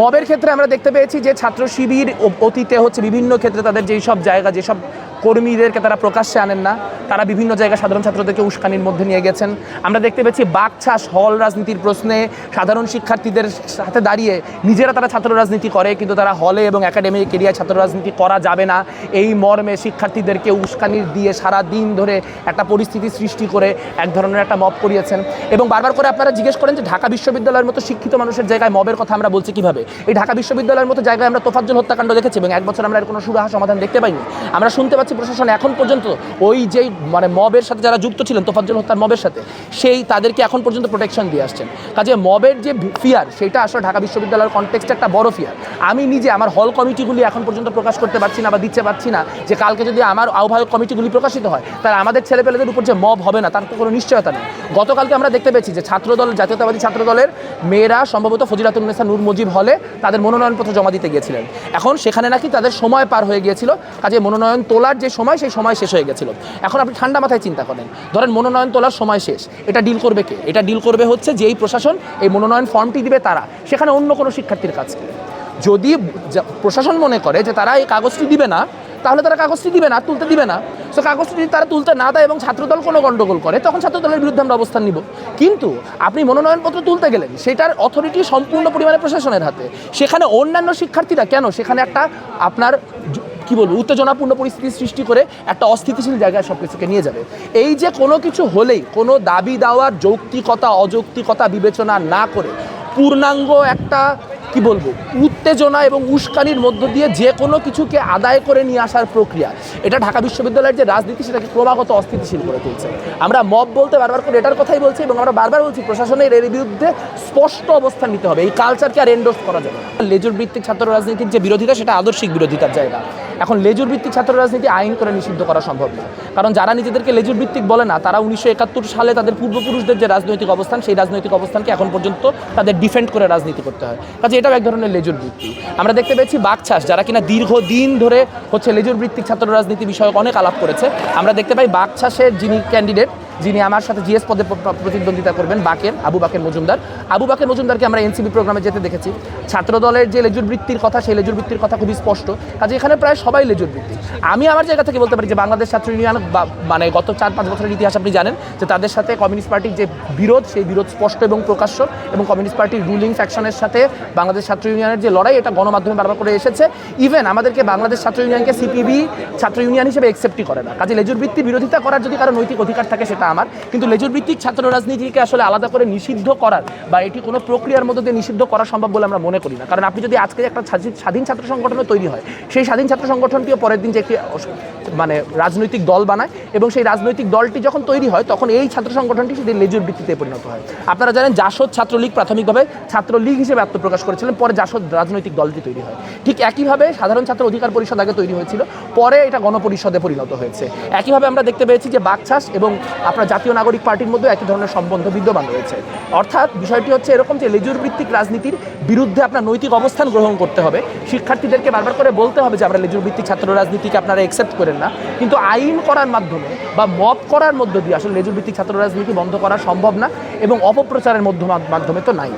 মবের ক্ষেত্রে আমরা দেখতে পেয়েছি যে ছাত্র শিবির অতীতে হচ্ছে বিভিন্ন ক্ষেত্রে তাদের যেই সব জায়গা, যেসব কর্মীদেরকে তারা প্রকাশ্যে আনেন না। তারা বিভিন্ন জায়গায় সাধারণ ছাত্রদেরকে উস্কানির মধ্যে নিয়ে গেছেন। আমরা দেখতে পেয়েছি বাকছাস হল রাজনীতির প্রশ্নে সাধারণ শিক্ষার্থীদের সাথে দাঁড়িয়ে নিজেরা তারা ছাত্র রাজনীতি করে, কিন্তু তারা হলে এবং একাডেমিক এরিয়ায় ছাত্র রাজনীতি করা যাবে না। এই মর্মে শিক্ষার্থীদেরকে উস্কানির দিয়ে সারা দিন ধরে একটা পরিস্থিতি সৃষ্টি করে এক ধরনের একটা মব করিয়েছেন। এবং বারবার করে আপনারা জিজ্ঞেস করেন যে ঢাকা বিশ্ববিদ্যালয়ের মতো শিক্ষিত মানুষের জায়গায় মবের কথা আমরা বলছি কীভাবে? এই ঢাকা বিশ্ববিদ্যালয়ের মতো জায়গায় আমরা তোফাজ্জল হত্যাকাণ্ড দেখেছি এবং এক বছর আমরা এর কোনো সুরাহা সমাধান দেখতে পাইনি। আমরা শুনতে পাচ্ছি প্রশাসন এখন পর্যন্ত, ওই যেই মানে মবের সাথে যারা যুক্ত ছিলেন, তোফাজ্জল হত্যার মবের সাথে, সেই তাদেরকে এখন পর্যন্ত প্রোটেকশন দিয়ে আসছেন। কাজে মবের যে ফিয়ার সেটা আসলে ঢাকা বিশ্ববিদ্যালয়ের কনটেক্সটে একটা বড় ফিয়ার আমি নিজে আমার হল কমিটিগুলি এখন পর্যন্ত প্রকাশ করতে পারছি না বা দিতে পারছি না, যে কালকে যদি আমার আহ্বায়ক কমিটিগুলি প্রকাশিত হয়, তাহলে আমাদের ছেলেপেলেদের উপর যে মব হবে না, তার তো কোনো নিশ্চয়তা নেই। গতকালকে আমরা দেখতে পেয়েছি যে ছাত্রদল, জাতীয়তাবাদী ছাত্রদলের মেয়েরা সম্ভবত ফজিলাতুন্নেসা নূর মুজিব হলে তাদের মনোনয়নপত্র জমা দিতে গিয়েছিলেন। এখন সেখানে নাকি তাদের সময় পার হয়ে গিয়েছিল। কাজে মনোনয়ন তোলার যে সময়, সেই সময় শেষ হয়ে গেছিল। এখন আপনি ঠান্ডা মাথায় চিন্তা করেন। ধরেন মনোনয়ন তোলার সময় শেষ। এটা ডিল করবে কে? এটা ডিল করবে হচ্ছে যে এই প্রশাসন, এই মনোনয়ন ফর্মটি দিবে তারা। সেখানে অন্য কোনো শিক্ষার্থীর কাছে যদি প্রশাসন মনে করে যে তারা এই কাগজটি দিবে না, তাহলে তারা কাগজটি দিবে না, তুলতে দিবে না। সো কাগজটি যদি তারা তুলতে না দেয় এবং ছাত্রদল কোনো গণ্ডগোল করে, তখন ছাত্রদলের বিরুদ্ধে আমরা অবস্থান নিব। কিন্তু আপনি মনোনয়নপত্র তুলতে গেলেন, সেটার অথরিটি সম্পূর্ণ পরিমাণে প্রশাসনের হাতে। সেখানে অন্যান্য শিক্ষার্থীরা কেন? সেখানে একটা আপনার কি বলব, উত্তেজনাপূর্ণ পরিস্থিতি সৃষ্টি করে একটা অস্থিতিশীল জায়গায় সব কিছুকে নিয়ে যাবে। এই যে কোনো কিছু হলেই, কোনো দাবি দেওয়ার যৌক্তিকতা, অযৌক্তিকতা বিবেচনা না করে পূর্ণাঙ্গ একটা, কি বলব, উত্তেজনা এবং উস্কানির মধ্য দিয়ে যে কোনো কিছুকে আদায় করে নিয়ে আসার প্রক্রিয়া। এটা ঢাকা বিশ্ববিদ্যালয়ের যে রাজনীতি, সেটাকে ক্রমাগত অস্থিতিশীল করে তুলছে। আমরা মব বলতে বারবার করে এটার কথাই বলছি এবং আমরা বারবার বলছি প্রশাসনের এর বিরুদ্ধে স্পষ্ট অবস্থান নিতে হবে। এই কালচারকে আর এন্ডোর্স করা যাবে লেজুর ভিত্তিক ছাত্র রাজনীতির যে বিরোধিতা, সেটা আদর্শিক বিরোধিতার জায়গা। এখন লেজুর ভিত্তিক ছাত্র রাজনীতি আইন করে নিষিদ্ধ করা সম্ভব নয় কারণ যারা নিজেদেরকে লেজুর ভিত্তিক বলে না, তারা উনিশশো একাত্তর সালে তাদের পূর্বপুরুষদের যে রাজনৈতিক অবস্থান, সেই রাজনৈতিক অবস্থানকে এখন পর্যন্ত তাদের ডিফেন্ড করে রাজনীতি করতে হয়। কাজে এটাও এক ধরনের লেজুর বৃত্তি আমরা দেখতে পেয়েছি বাকছাস, যারা কিনা দীর্ঘদিন ধরে হচ্ছে লেজুর ভিত্তিক ছাত্র রাজনীতি বিষয়ক অনেক আলাপ করেছে। আমরা দেখতে পাই বাকছাসের যিনি ক্যান্ডিডেট যিনি আমার সাথে জিএস পদে প্র- প্র- প্রতিদ্বন্দ্বিতা করবেন, বাকের, আবু বাকের মজুমদার। আবু বাকের মজুমদারকে আমরা এনসিপি প্রোগ্রামে যেতে দেখেছি। ছাত্র দলের যে লেজুর বৃত্তির কথা, সেই লেজুর বৃত্তির কথা খুবই স্পষ্ট। কাজে এখানে প্রায় সবাই লেজুর বৃত্তি। আমি আমার জায়গা থেকে বলতে পারি যে বাংলাদেশ ছাত্র ইউনিয়ন মানে গত চার পাঁচ বছরের ইতিহাস আপনি জানেন যে তাদের সাথে কমিউনিস্ট পার্টির যে বিরোধ, সেই বিরোধ স্পষ্ট এবং প্রকাশ্য এবং কমিউনিস্ট পার্টির রুলিং ফ্যাকশনের সাথে বাংলাদেশ ছাত্র ইউনিয়নের যে লড়াই, এটা গণমাধ্যমে বারবার করে এসেছে। ইভেন আমাদেরকে বাংলাদেশ ছাত্র ইউনিয়নকে সিপিবি ছাত্র ইউনিয়ন হিসেবে একসেপ্টই করে না। কাজে লেজুর বৃত্তি বিরোধিতা করার যদি কারও নৈতিক অধিকার থাকে, সেটা আমার, কিন্তু লেজুরভিত্তিক ছাত্র রাজনীতিকে আসলে আলাদা করে নিষিদ্ধ করার বা এটি কোনো প্রক্রিয়ার মধ্যে দিয়ে নিষিদ্ধ করা সম্ভব বলে আমরা মনে করি না। কারণ আপনি যদি আজকে একটা স্বাধীন- ছাত্র সংগঠনও তৈরি হয়, সেই স্বাধীন ছাত্র সংগঠনটিও পরের দিন যে একটি মানে রাজনৈতিক দল বানায় এবং সেই রাজনৈতিক দলটি যখন তৈরি হয়, তখন এই ছাত্র সংগঠনটি সেটি লেজুর ভিত্তিতে পরিণত হয়। আপনারা জানেন জাসদ ছাত্রলীগ প্রাথমিকভাবে ছাত্রলীগ হিসেবে আত্মপ্রকাশ করেছিলেন, পরে জাসদ রাজনৈতিক দলটি তৈরি হয়। ঠিক একইভাবে সাধারণ ছাত্র অধিকার পরিষদ আগে তৈরি হয়েছিল, পরে এটা গণপরিষদে পরিণত হয়েছে। একইভাবে আমরা দেখতে পেয়েছি যে বাকছাস এবং আপনার জাতীয় নাগরিক পার্টির মধ্যে একই ধরনের সম্বন্ধ বিদ্যমান রয়েছে। অর্থাৎ বিষয়টি হচ্ছে এরকম যে লেজুর ভিত্তিক রাজনীতির বিরুদ্ধে আপনার নৈতিক অবস্থান গ্রহণ করতে হবে। শিক্ষার্থীদেরকে বারবার করে বলতে হবে যে, আমরা লেজুর ভিত্তিক ছাত্র রাজনীতিকে আপনারা একসেপ্ট করেন না। কিন্তু আইন করার মাধ্যমে বা মব করার মধ্য দিয়ে আসলে লেজুর ভিত্তিক ছাত্র রাজনীতি বন্ধ করা সম্ভব না এবং অপপ্রচারের মধ্য মাধ্যমে তো নাই।